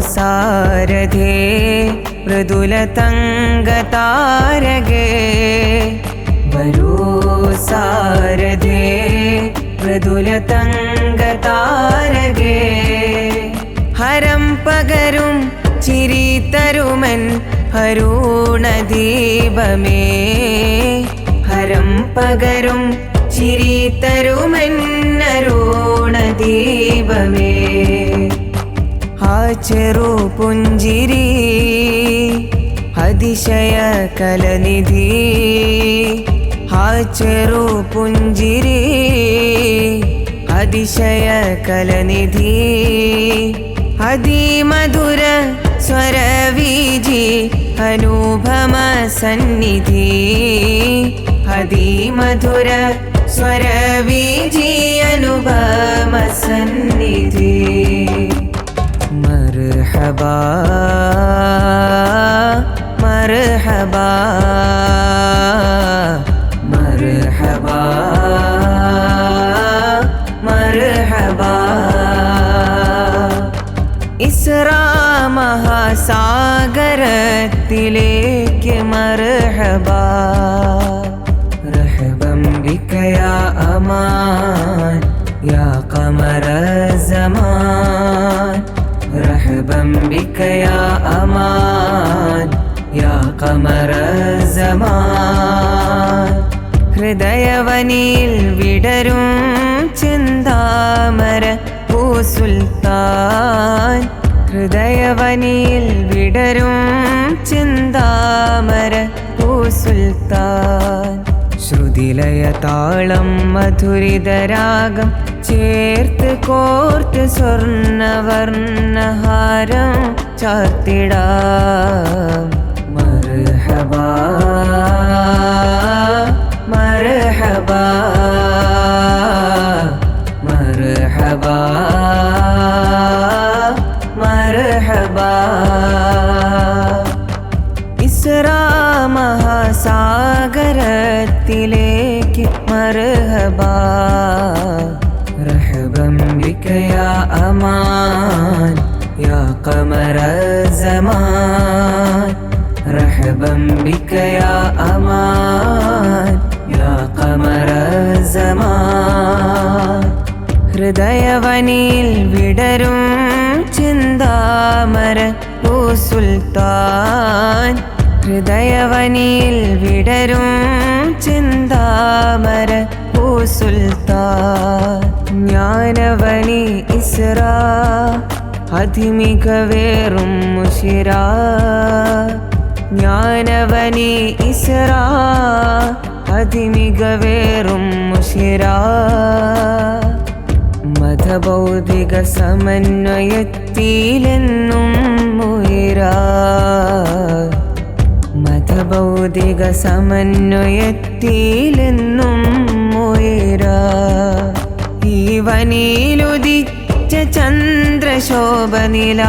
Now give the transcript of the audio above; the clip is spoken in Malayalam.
सारधे मृदुलतङ्गतारगे। गे मृदुलतङ्गतारगे। हरं पगरुं चिरि तरुमन् हरं पगरुं चिरि तरुमन् ఆచరు పుంజిరి అతిశయ కలనిధి. ఆచరు పుంజిరి అతిశయ కలనిధి. అది మధుర స్వర వీజి అనుభమ సన్నిధి. అది మధుర స్వర स्वरवीजी అను മർഹബാ മർഹബാ മർഹബാ മർഹബാ ഇസ്രാ മഹാസാഗരത്തിലേക്ക് മർഹബാ റഹബം ബിക്കയാ അമാ. بك يا أمان يا قمر الزمان ഹൃദയവനിൽ വിടരും ചിന്താമര ഓ സുൽത്താൻ ഹൃദയവനിൽ വിടരും ചിന്താമര ഓ സുൽത്താൻ ശ്രുതിലയ താളം മധുരിതരാഗം ചേർത്ത് കോർത്ത് സ്വർണവർണഹാരം ചാർത്തിടാം. മർഹബാ മഹാസാഗരത്തിലേക്ക് മർഹബാ. റഹബം ബിക യാ അമാൻ യാ ഖമറ സമാൻ റഹബം ബിക യാ അമാൻ യാ ഖമറ സമാൻ ഹൃദയവനിൽ വിടരും ചിന്താമര ഓ സുൽത്താൻ. ഹൃദയവനിൽ വിടരും ചിന്താമര ഓ സുൽത്താൻ ജ്ഞാനവനി ഇസ്രാ അതിമികവേറും മുഷിര ജ്ഞാനവനി ഇസ്രാ അതിമികവേറും മുഷിര മതഭൗതിക സമന്വയത്തിലെന്നും ഉയര. മതബൗദ്ധിക സമന്വയത്തിലെന്നും ഉയരാ. വനിയിലുദിച്ച ചന്ദ്രശോഭനില.